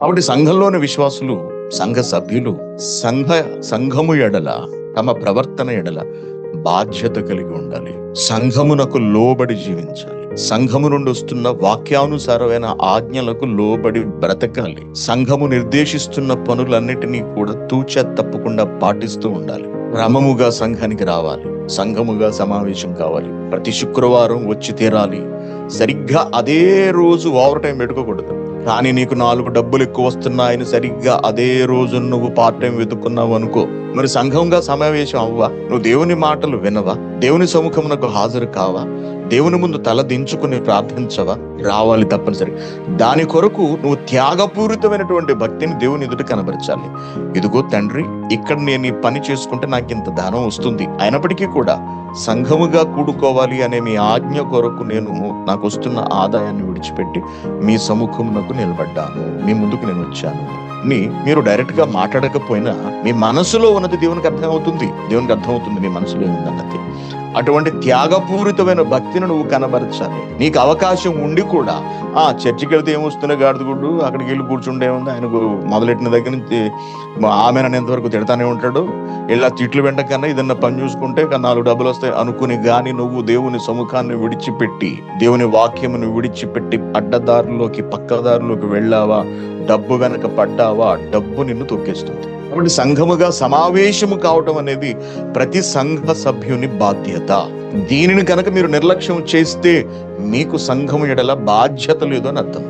కాబట్టి సంఘంలోని విశ్వాసులు సంఘ సభ్యులు సంఘ సంఘము ఎడల తమ ప్రవర్తన ఎడల బాధ్యత కలిగి ఉండాలి. సంఘమునకు లోబడి జీవించాలి. సంఘము నుండి వస్తున్న వాక్యానుసారమైన ఆజ్ఞలకు లోబడి బ్రతకాలి. సంఘము నిర్దేశిస్తున్న పనులన్నిటినీ కూడా తూచా తప్పకుండా పాటిస్తూ ఉండాలి. క్రమముగా సంఘానికి రావాలి. సంఘముగా సమావేశం కావాలి. ప్రతి శుక్రవారం వచ్చి తీరాలి. సరిగ్గా అదే రోజు ఓవర్ టైం పెట్టుకోకూడదు. కానీ నీకు నాలుగు డబ్బులు ఎక్కువ వస్తున్నాయని సరిగ్గా అదే రోజు నువ్వు పార్ట్ టైం వెతుక్కున్నావు అనుకో. మరి సంఘంగా సమావేశం అవ్వా. నువ్వు దేవుని మాటలు వినవా. దేవుని సముఖమునకు హాజరు కావా. దేవుని ముందు తల దించుకుని ప్రార్థించవా. రావాలి తప్పనిసరి. దాని కొరకు నువ్వు త్యాగపూరితమైనటువంటి భక్తిని దేవుని ఎదుట కనబరచాలి. ఇదిగో తండ్రి ఇక్కడ నేను ఈ పని చేసుకుంటే నాకు ఇంత ధనం వస్తుంది. అయినప్పటికీ కూడా సంఘముగా కూడుకోవాలి అనే మీ ఆజ్ఞ కొరకు నేను నాకు వస్తున్న ఆదాయాన్ని విడిచిపెట్టి మీ సముఖమునకు నిలబడ్డాను. మీ ముందుకు నేను వచ్చాను. అని మీరు డైరెక్ట్గా మాట్లాడకపోయినా మీ మనసులో ఉన్నది దేవునికి అర్థమవుతుంది. దేవునికి అర్థమవుతుంది మీ మనసులో ఏముందన్నది అటువంటి త్యాగపూరితమైన భక్తిని నువ్వు కనబరచాలి. నీకు అవకాశం ఉండి కూడా ఆ చర్చికి వెళ్తే ఏమొస్తున్నాయి గాడిదగుడ్డు అక్కడికి వెళ్ళి కూర్చుండే ఉంది ఆయన మొదలెట్టిన దగ్గర నుంచి ఆమె అనేంత ఎంతవరకు తిడతానే ఉంటాడు. ఇలా తిట్లు వెంట కన్నా ఏదన్నా పని చూసుకుంటే నాలుగు డబ్బులు వస్తాయి అనుకుని గాని నువ్వు దేవుని సముఖాన్ని విడిచిపెట్టి దేవుని వాక్యమును విడిచిపెట్టి అడ్డదారులోకి పక్కదారులోకి వెళ్ళావా? డబ్బు వెనక పడ్డావా? డబ్బు నిన్ను తొక్కేస్తుంది. కాబట్టి సంఘముగా సమావేశము కావటం అనేది ప్రతి సంఘ సభ్యుని బాధ్యత. దీనిని కనుక మీరు నిర్లక్ష్యం చేస్తే మీకు సంఘము ఎడల బాధ్యత లేదు అని అర్థం.